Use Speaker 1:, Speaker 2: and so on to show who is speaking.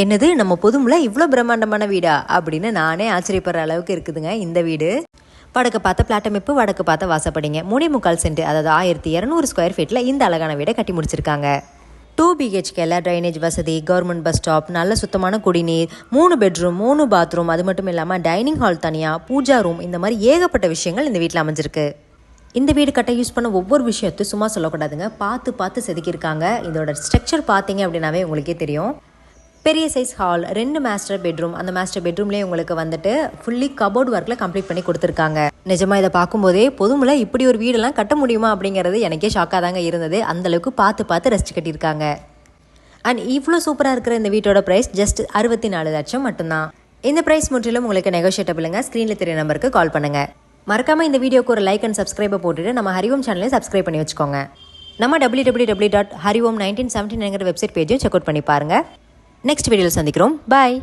Speaker 1: என்னது நம்ம பொதுமுல இவ்வளோ பிரம்மாண்டமான வீடா? அப்படின்னு நானே ஆச்சரியப்படுற அளவுக்கு இருக்குதுங்க இந்த வீடு. வடக்கு பார்த்த பிளாட்டமைப்பு வடக்கு பார்த்த வாசப்படிங்க. மூணே முக்கால் சென்ட் அதாவது ஆயிரத்தி இரநூறு ஸ்கொயர் ஃபீட்டில் இந்த அழகான வீடை கட்டி முடிச்சிருக்காங்க. டூ பிஹெச்கேல ட்ரைனேஜ் வசதி கவர்மெண்ட் பஸ் ஸ்டாப் நல்ல சுத்தமான குடிநீர் மூணு பெட்ரூம் மூணு பாத்ரூம் அது மட்டும் இல்லாமல் டைனிங் ஹால் தனியாக பூஜா ரூம் இந்த மாதிரி ஏகப்பட்ட விஷயங்கள் இந்த வீட்டில் அமைஞ்சிருக்கு. இந்த வீடு கட்ட யூஸ் பண்ண ஒவ்வொரு விஷயத்தையும் சும்மா சொல்லக்கூடாதுங்க. பார்த்து பார்த்து செதுக்கியிருக்காங்க. இதோட ஸ்ட்ரக்சர் பார்த்தீங்க அப்படின்னாவே உங்களுக்கே தெரியும். பெரிய சைஸ் ஹால் ரெண்டு மாஸ்டர் பெட்ரூம் அந்த மாஸ்டர் பெட்ரூம்லேயே உங்களுக்கு வந்துட்டு ஃபுல்லி கபோர்ட் ஒர்க்கில் கம்ப்ளீட் பண்ணி கொடுத்துருக்காங்க. நிஜமாக இதை பார்க்கும்போதே பொதுமுல இப்படி ஒரு வீடெல்லாம் கட்ட முடியுமா அப்படிங்கிறது எனக்கே ஷாக்காக தாங்க இருந்தது. அந்தளவுக்கு பார்த்து பார்த்து ரசிச்சு கட்டியிருக்காங்க. அண்ட் இவ்வளோ சூப்பராக இருக்கிற இந்த வீட்டோட ப்ரைஸ் ஜஸ்ட் அறுபத்தி நாலு லட்சம் மட்டும்தான். இந்த ப்ரைஸ் முற்றிலும் உங்களுக்கு நெகோஷியேட்டபிளுங்க ஸ்க்ரீனில் தெரிய நம்பருக்கு கால் பண்ணுங்க. மறக்காம இந்த வீடியோக்கு ஒரு லைக் அண்ட் சப்ஸ்கிரைபை போட்டுட்டு நம்ம ஹரிவோம் சேனலையும் சப்ஸ்கிரைப் பண்ணி வச்சுக்கோங்க. நம்ம W W W dot Hariom nineteen seventeen website பேஜையும் check out பண்ணி பாருங்க. நெக்ஸ்ட் வீடியோவில் சந்திக்கிறோம். பாய்